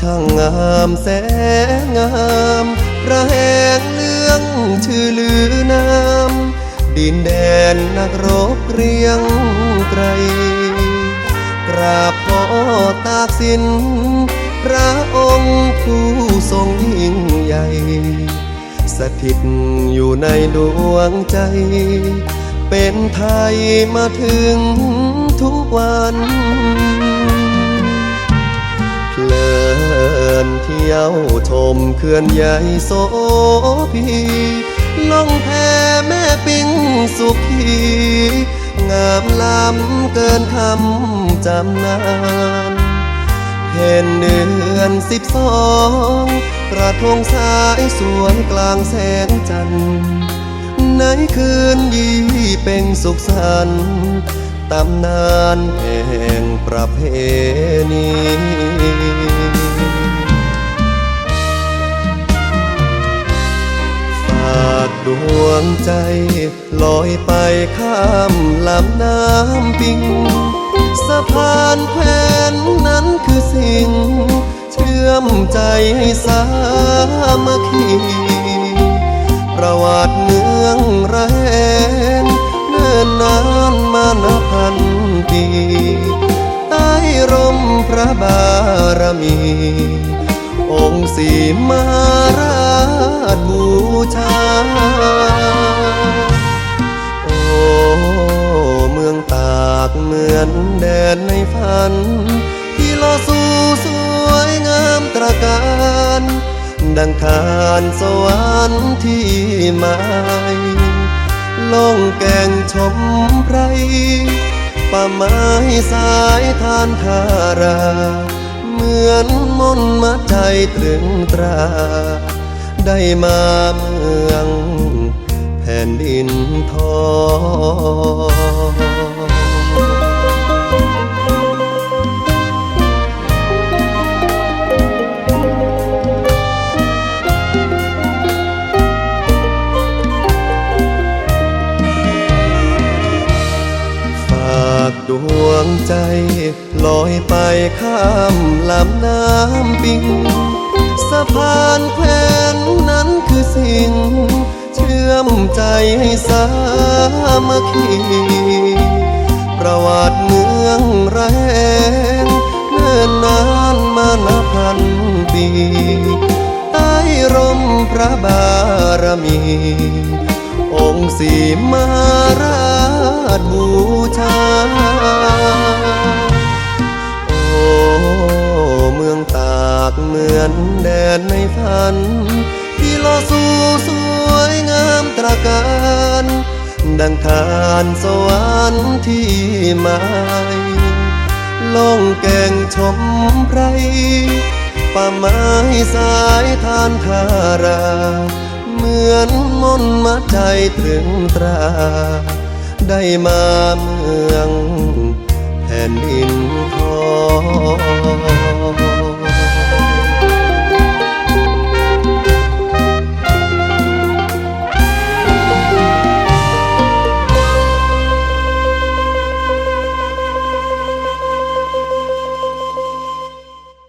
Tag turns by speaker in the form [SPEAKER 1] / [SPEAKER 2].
[SPEAKER 1] ช่างงามแสนงามระแหงเรื่องชื่อลือนามดินแดนนักรบเรียงไกรกราบพ่อตากสิน พระองค์ผู้ทรงยิ่งใหญ่ สถิตอยู่ในดวงใจ เป็นไทยมาถึงทุกวัน ยวชมเขื่อนใหญ่โสพีล่องแพแม่ปิงสุขีงามล้ำเกินคำจำนานเห็นเดือนสิบสองกระทงสายสวยกลางแสงจันทร์ในคืนยี่เป็นสุขสันต์ตำนานแห่งประเพณี ดวงใจ ลอยไปข้ามลำน้ำปิง สะพานแขวนนั้นคือสิ่ง เชื่อมใจให้สามัคคีประวัติเมืองระแหงเนิ่นนานมานับพันปีใต้ร่มพระบารมี องค์สีมาราชบู ที่ลอสู่สวยงามตระการ ดังทานสวรรค์ที่หมายลงแก่งชมไพรป่าไม้สายทานทารา เหมือนมนต์มัดใจตรึงตรา ได้มาเมืองแผ่นดินทอง วงใจลอยไปข้ามลำน้ำปิง สะพานแขวนนั้นคือสิ่ง เชื่อมใจให้สามัคคีประวัติเมืองระแหงเนิ่นนานมานับพันปีใต้ร่มพระบารมี องค์สีมารา ชบูชา โอ้เมืองตากเหมือนแดนในฝัน ที่ลอสู่สวยงามตระการ ดังทานสวรรค์ที่หมายล่องแก่งชมไพรป่าไม้สายทานทารา เหมือนมนต์มัดใจตรึงตรา ได้มาเมืองแผ่นดินทอง